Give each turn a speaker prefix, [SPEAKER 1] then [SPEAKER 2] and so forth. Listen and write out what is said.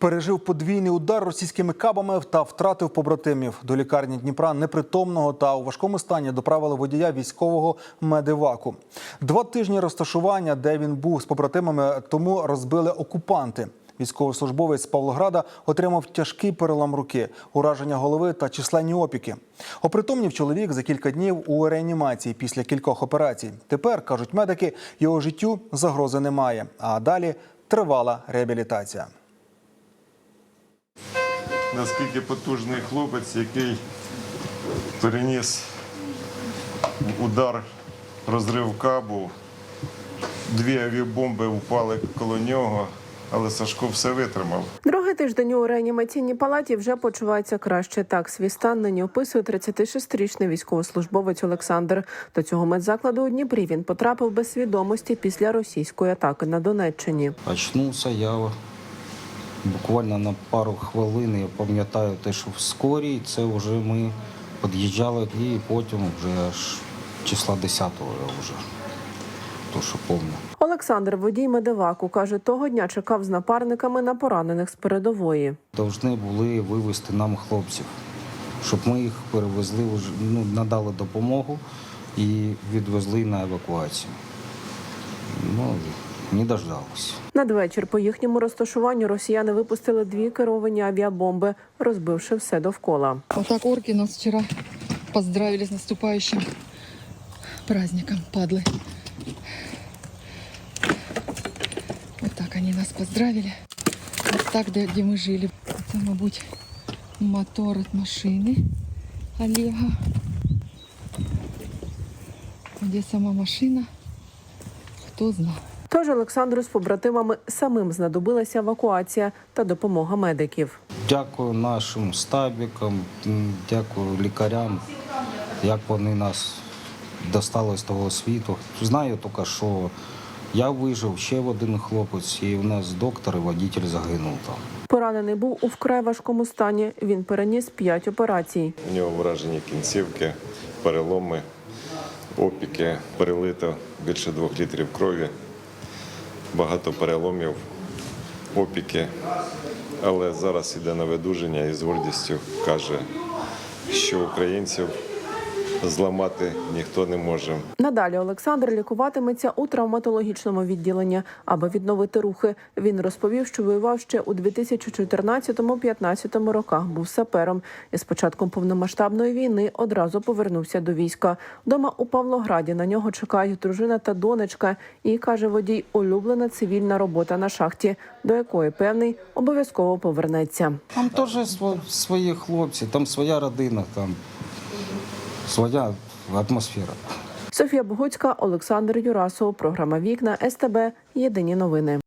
[SPEAKER 1] Пережив подвійний удар російськими кабами та втратив побратимів. До лікарні Дніпра непритомного та у важкому стані доправили водія військового медиваку. Два тижні розташування, де він був з побратимами, тому розбили окупанти. Військовослужбовець Павлограда отримав тяжкий перелам руки, ураження голови та численні опіки. Опритомнів чоловік за кілька днів у реанімації після кількох операцій. Тепер кажуть медики, його життю загрози немає. А далі тривала реабілітація.
[SPEAKER 2] Наскільки потужний хлопець, який переніс удар, розрив кабу, дві авіабомби впали коло нього, але Сашко все витримав.
[SPEAKER 3] Другий тиждень у реанімаційній палаті вже почувається краще. Так свій стан нині описує 36-річний військовослужбовець Олександр. До цього медзакладу у Дніпрі він потрапив без свідомості після російської атаки на Донеччині.
[SPEAKER 4] Очнувся я буквально на пару хвилин. Я пам'ятаю те, що в скорій це вже ми під'їжджали і потім вже аж числа 10-го я вже то, що пам'ятаю.
[SPEAKER 3] Олександр, водій медиваку, каже, того дня чекав з напарниками на поранених з передової.
[SPEAKER 4] Повинні були вивезти нам хлопців, щоб ми їх перевезли, ну, надали допомогу і відвезли на евакуацію. Ну, не дождалися.
[SPEAKER 3] Надвечір по їхньому розташуванню росіяни випустили дві керовані авіабомби, розбивши все довкола.
[SPEAKER 5] Вот так орки нас вчера поздравили с наступающим праздником, падлы. Вот так они нас поздравили. Вот так, где, где мы жили. Це, мабуть, мотор від машини Олега. Де сама машина? Хто знає.
[SPEAKER 3] Тож Олександру з побратимами самим знадобилася евакуація та допомога медиків.
[SPEAKER 4] Дякую нашим стабікам, дякую лікарям, як вони нас достали з того світу. Знаю тільки, що я вижив, ще один хлопець, і у нас доктор і водитель загинув там.
[SPEAKER 3] Поранений був у вкрай важкому стані. Він переніс п'ять операцій.
[SPEAKER 2] У нього вражені кінцівки, переломи, опіки, перелито більше двох літрів крові, багато переломів, опіки. Але зараз іде на видуження і з гордістю каже, що українців зламати ніхто не може.
[SPEAKER 3] Надалі Олександр лікуватиметься у травматологічному відділенні, аби відновити рухи. Він розповів, що воював ще у 2014-15 роках. Був сапером і з початком повномасштабної війни одразу повернувся до війська. Дома у Павлограді на нього чекають дружина та донечка. І каже водій, улюблена цивільна робота на шахті, до якої певний обов'язково повернеться.
[SPEAKER 4] Там теж свої хлопці, там своя родина, там своя атмосфера.
[SPEAKER 3] Софія Богуцька, Олександр Юрасов. Програма Вікна СТБ. Єдині новини.